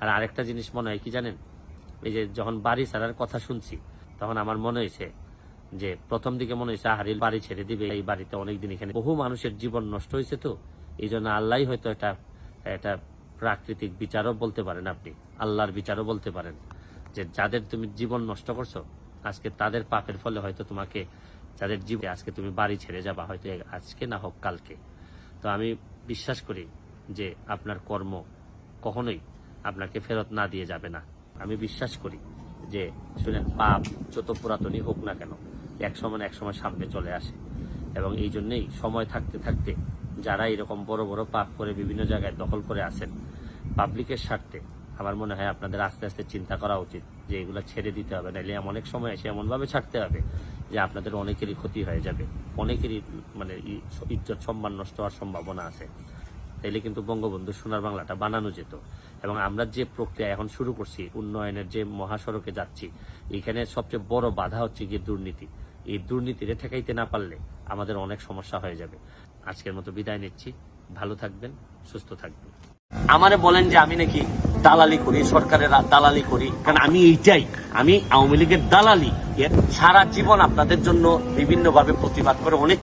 আর আরেকটা জিনিস মনে হয় কি জানেন? এই যে যখন বাড়ি ছাড়ার কথা শুনছি, তখন আমার মনে হয়েছে যে প্রথম দিকে মনে হয়েছে হারিল বাড়ি ছেড়ে দিবে, এই বাড়িতে অনেকদিন এখানে বহু মানুষের জীবন নষ্ট হয়েছে তো। এই জন্য আল্লাহ হয়তো এটা এটা প্রাকৃতিক বিচারও বলতে পারেন আপনি, আল্লাহর বিচারও বলতে পারেন যে যাদের তুমি জীবন নষ্ট করছ, আজকে তাদের পাপের ফলে হয়তো তোমাকে, যাদের জীবন, আজকে তুমি বাড়ি ছেড়ে যাবা, হয়তো আজকে না হোক কালকে। তো আমি বিশ্বাস করি যে আপনার কর্ম কখনোই আপনাকে ফেরত না দিয়ে যাবে না। আমি বিশ্বাস করি যে, শুনেন, পাপ যত পুরাতনই হোক না কেন, এক সময় এক সময় সামনে চলে আসে। এবং এই জন্যেই সময় থাকতে থাকতে যারা এরকম বড় বড় পাপ করে বিভিন্ন জায়গায় দখল করে আসেন পাবলিকের স্বার্থে আমার মনে হয় আপনাদের আস্তে আস্তে চিন্তা করা উচিত যে, এগুলো ছেড়ে দিতে হবে। নাহলে এমন অনেক সময় এসে এমনভাবে ছাড়তে হবে যে, আপনাদের অনেকেরই ক্ষতি হয়ে যাবে। অনেকেরই মানে ইজ্জত সম্মান নষ্ট হওয়ার সম্ভাবনা আছে। তাইলে কিন্তু বঙ্গবন্ধু সোনার বাংলাটা বানানো যেত। এবং আমরা যে প্রক্রিয়া এখন শুরু করছি, উন্নয়নের যে মহাসড়কে যাচ্ছি, এখানে সবচেয়ে বড় বাধা হচ্ছে গিয়ে দুর্নীতি। এই দুর্নীতিরে ঠেকাইতে না পারলে আমাদের অনেক সমস্যা হয়ে যাবে। আজকের মতো বিদায় নিচ্ছি। ভালো থাকবেন, সুস্থ থাকবেন। আমারে বলেন যে আমি নাকি দালালি করি, সরকারের দালালি করি। কারণ আমি এইটাই, আমি আওয়ামী লীগের দালালি। সারা জীবন আপনাদের জন্য বিভিন্নভাবে প্রতিবাদ করে অনেক